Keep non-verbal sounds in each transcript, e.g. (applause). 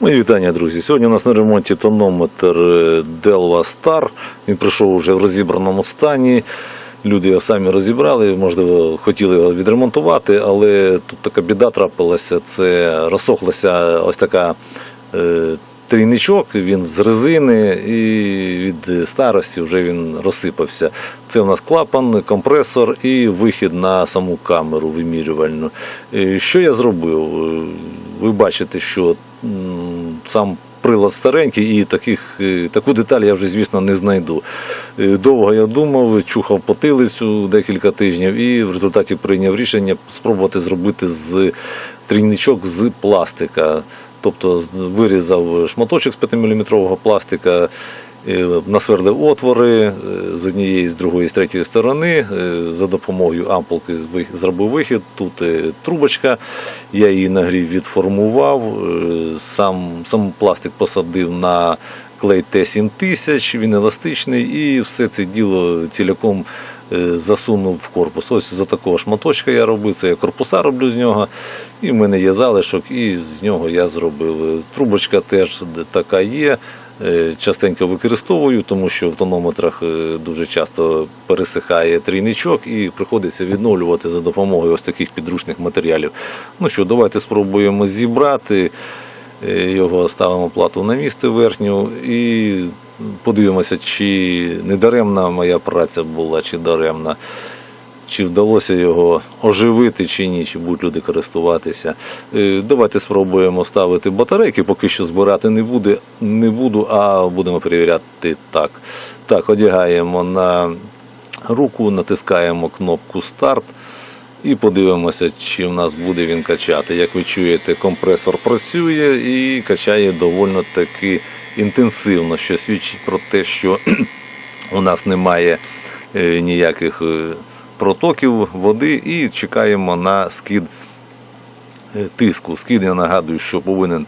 Мої вітання, друзі. Сьогодні у нас на ремонті тонометр е, Delva Star. Він прийшов вже в розібраному стані. Люди його самі розібрали, можливо, хотіли його відремонтувати, але тут така біда трапилася. Це розсохлася ось така е, трійничок, він з резини і від старості вже він розсипався. Це у нас клапан, компресор і вихід на саму камеру вимірювальну. Е, Що я зробив? Ви бачите, що сам прилад старенький і таких, е, таку деталь я вже, звісно, не знайду. Е, Довго я думав, чухав потилицю декілька тижнів і в результаті прийняв рішення спробувати зробити з трійничок з пластика. Тобто вирізав шматочок з 5-мм пластика, е, насверлив отвори е, з однієї, з другої, з третьої сторони. е, За допомогою ампулки зробив вихід. Тут трубочка, я її нагрів, відформував. Сам, сам пластик посадив на клей Т7000, він еластичний, і все це діло ціляком е, засунув в корпус. Ось за такого шматочка я робив, це я корпуса роблю з нього. І в мене є залишок, і з нього я зробив. Трубочка теж така є. е, Частенько використовую, тому що в тонометрах е, дуже часто пересихає трійничок і приходиться відновлювати за допомогою ось таких підручних матеріалів. Ну що, давайте спробуємо зібрати його, ставимо плату на місце верхню і подивимося, чи не даремна моя праця була, чи даремна. Чи вдалося його оживити чи ні, чи будуть люди користуватися. Е, Давайте спробуємо ставити батарейки, поки що збирати не, буде, не буду, а будемо перевіряти так. Так, одягаємо на руку, натискаємо кнопку старт і подивимося, чи в нас буде він качати. Як ви чуєте, компресор працює і качає доволі таки інтенсивно, що свідчить про те, що (clears throat) у нас немає е, ніяких е, протоків води і чекаємо на скид е, тиску. Скид, я нагадую, що повинен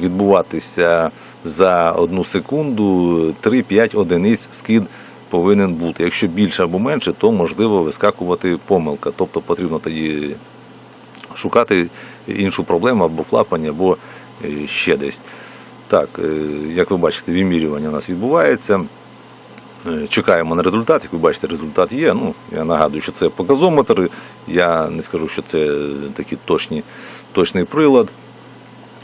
відбуватися за одну секунду 3-5 одиниць скид повинен бути. Якщо більше або менше, то можливо вискакувати помилка. Тобто потрібно тоді шукати іншу проблему або в клапані, або е, ще десь. Так, е, як ви бачите, вимірювання у нас відбувається. Е, Чекаємо на результат. Як ви бачите, результат є. Ну, я нагадую, що це показометр. Я не скажу, що це такий точні, точний прилад.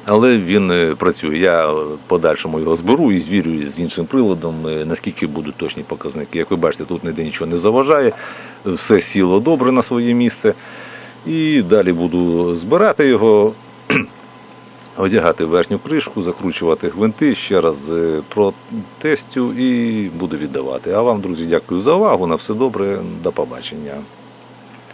Але він е, працює. Я подальшому його зберу і звірю з іншим приладом, е, наскільки будуть точні показники. Як ви бачите, тут ніде нічого не заважає, все сіло добре на своє місце. І далі буду збирати його, (clears throat) одягати верхню кришку, закручувати гвинти, ще раз е, протестю і буду віддавати. А вам, друзі, дякую за увагу. На все добре, до побачення.